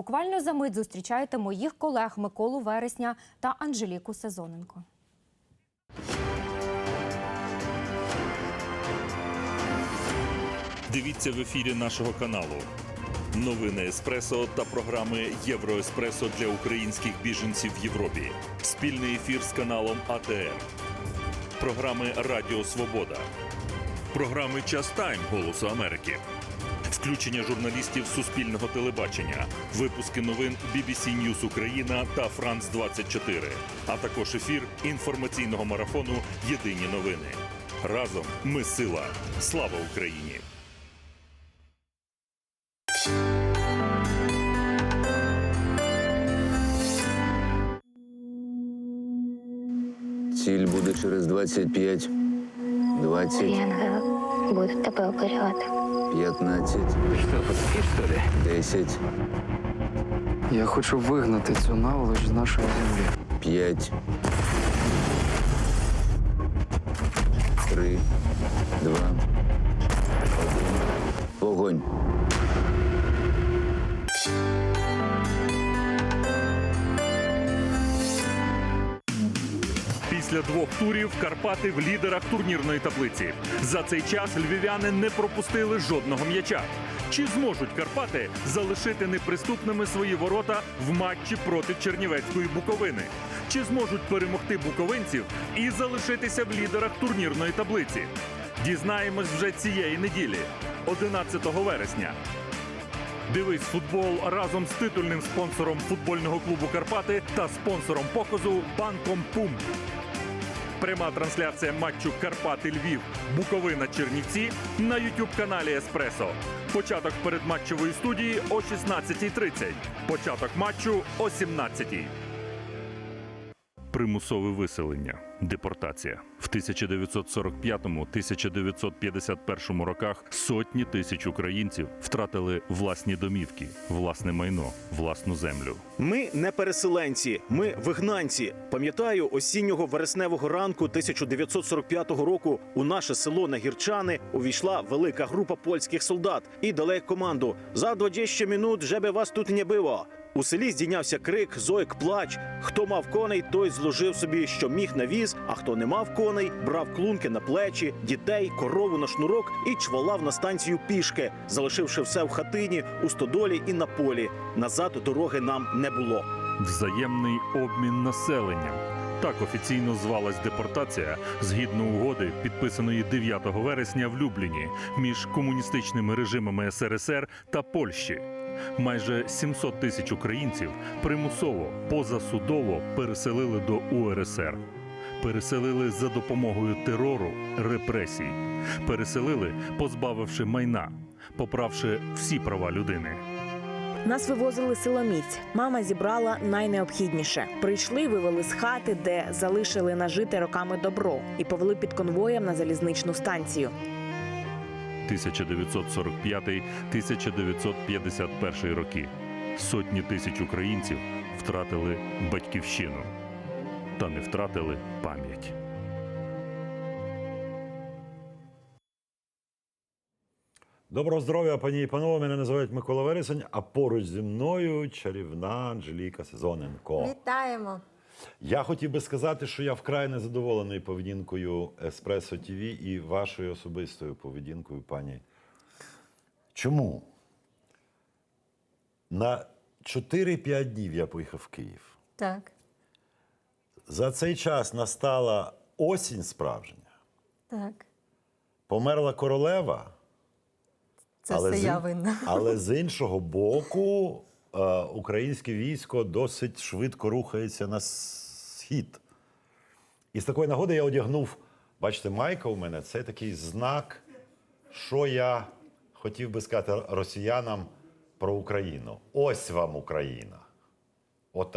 буквально за мить зустрічаєте моїх колег Миколу Вересня та Анжеліку Сезоненко. Дивіться в ефірі нашого каналу. Новини Еспресо та програми Євроеспресо для українських біженців в Європі. Спільний ефір з каналом АТР. Програми Радіо Свобода. Програми Час Тайм Голосу Америки. Включення журналістів Суспільного телебачення, випуски новин BBC News Україна та Франц 24, а також ефір інформаційного марафону Єдині новини. Разом ми сила. Слава Україні! Ціль буде через 25, 20, Мої будуть тебе оберігати. 15, Что по истории? 10, Я хочу вигнати цю наволоч з нашої землі. 5, 3, 2, 1. Вогонь. Після двох турів Карпати в лідерах турнірної таблиці. За цей час львів'яни не пропустили жодного м'яча. Чи зможуть Карпати залишити неприступними свої ворота в матчі проти Чернівецької Буковини? Чи зможуть перемогти буковинців і залишитися в лідерах турнірної таблиці? Дізнаємось вже цієї неділі, 11 вересня. Дивись футбол разом з титульним спонсором футбольного клубу Карпати та спонсором показу банком Пум. Пряма трансляція матчу Карпати Львів Буковина Чернівці на youtube каналі Еспресо. Початок передматчевої студії о 16.30. Початок матчу о 17.00. Примусове виселення, депортація в 1945-1951 роках сотні тисяч українців втратили власні домівки, власне майно, власну землю. Ми не переселенці, ми вигнанці. Пам'ятаю, осіннього вересневого ранку 1945 року у наше село Нагірчани увійшла велика група польських солдат і дали команду за 20 минут вже би вас тут не було. У селі здійнявся крик, зойк, плач. Хто мав коней, той зложив собі, що міг на віз, а хто не мав коней, брав клунки на плечі, дітей, корову на шнурок і чвалав на станцію пішки, залишивши все в хатині, у стодолі і на полі. Назад дороги нам не було. Взаємний обмін населенням. Так офіційно звалась депортація згідно угоди, підписаної 9 вересня в Любліні між комуністичними режимами СРСР та Польщі. Майже 700 тисяч українців примусово позасудово переселили до УРСР. Переселили за допомогою терору, репресій. Переселили, позбавивши майна, поправши всі права людини. Нас вивозили силоміць. Мама зібрала найнеобхідніше. Прийшли, вивели з хати, де залишили нажите роками добро, і повели під конвоєм на залізничну станцію. 1945-1951 роки. Сотні тисяч українців втратили батьківщину та не втратили пам'ять. Доброго здоров'я, пані і панове. Мене називають Микола Вересень, а поруч зі мною чарівна Анжеліка Сезоненко. Вітаємо. Я хотів би сказати, що я вкрай незадоволений поведінкою Еспресо ТВ і вашою особистою поведінкою, пані. Чому? На 4-5 днів я поїхав в Київ. Так, За цей час настала осінь справжня, так. померла королева. Це Але все з, я винна. але з іншого боку, українське військо досить швидко рухається на схід. І з такої нагоди я одягнув, бачите, майка у мене це такий знак, що я хотів би сказати росіянам про Україну. Ось вам Україна. От.